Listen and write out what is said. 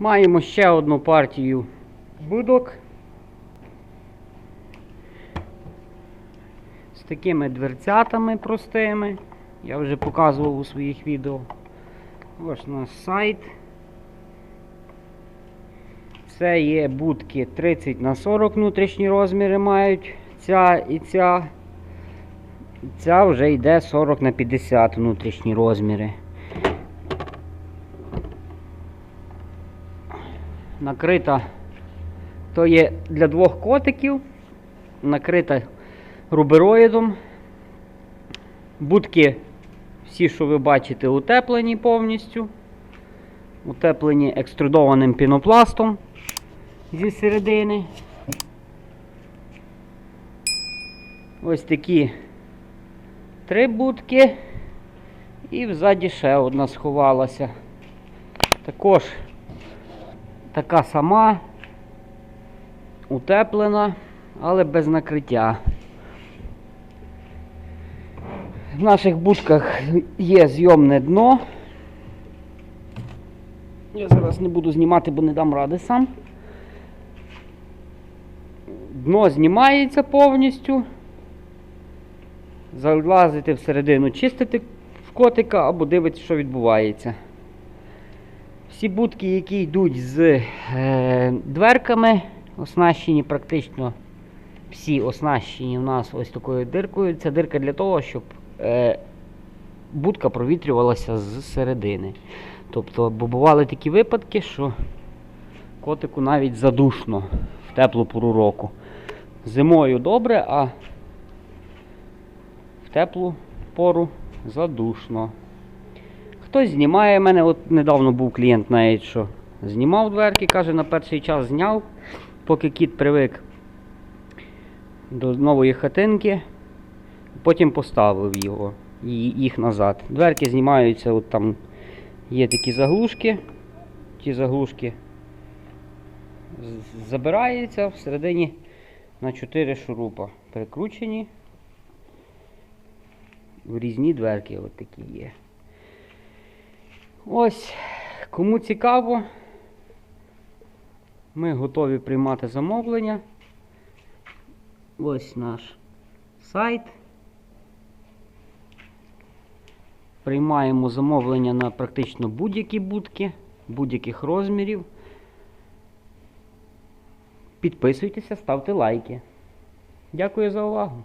Маємо ще одну партію будок. З такими дверцятами простими. Я вже показував у своїх відео. Ось наш сайт. Це є будки 30 на 40 внутрішні розміри мають. Ця і ця. Ця вже йде 40 на 50 внутрішні розміри. Накрита то є для двох котиків. Накрита рубероїдом. Будки, всі, що ви бачите, утеплені повністю. Утеплені екструдованим пінопластом зі середини. Ось такі три будки. І взаді ще одна сховалася. Також така сама, утеплена, але без накриття. В наших будках є зйомне дно. Я зараз не буду знімати, бо не дам ради сам. Дно знімається повністю. Залазити всередину, чистити в котика або дивитися, що відбувається. Всі будки, які йдуть з е, дверками, оснащені практично всі оснащені у нас ось такою диркою. Це дирка для того, щоб е, будка провітрювалася з середини. Тобто, бо бували такі випадки, що котику навіть задушно в теплу пору року. Зимою добре, а в теплу пору задушно. Хтось знімає мене, от недавно був клієнт навіть, що знімав дверки, каже, на перший час зняв, поки кіт привик до нової хатинки, потім поставив його, їх назад. Дверки знімаються, от там є такі заглушки, ті заглушки забираються всередині на 4 шурупа прикручені. В різні дверки от такі є. Ось, кому цікаво, ми готові приймати замовлення. Ось наш сайт. Приймаємо замовлення на практично будь-які будки, будь-яких розмірів. Підписуйтеся, ставте лайки. Дякую за увагу.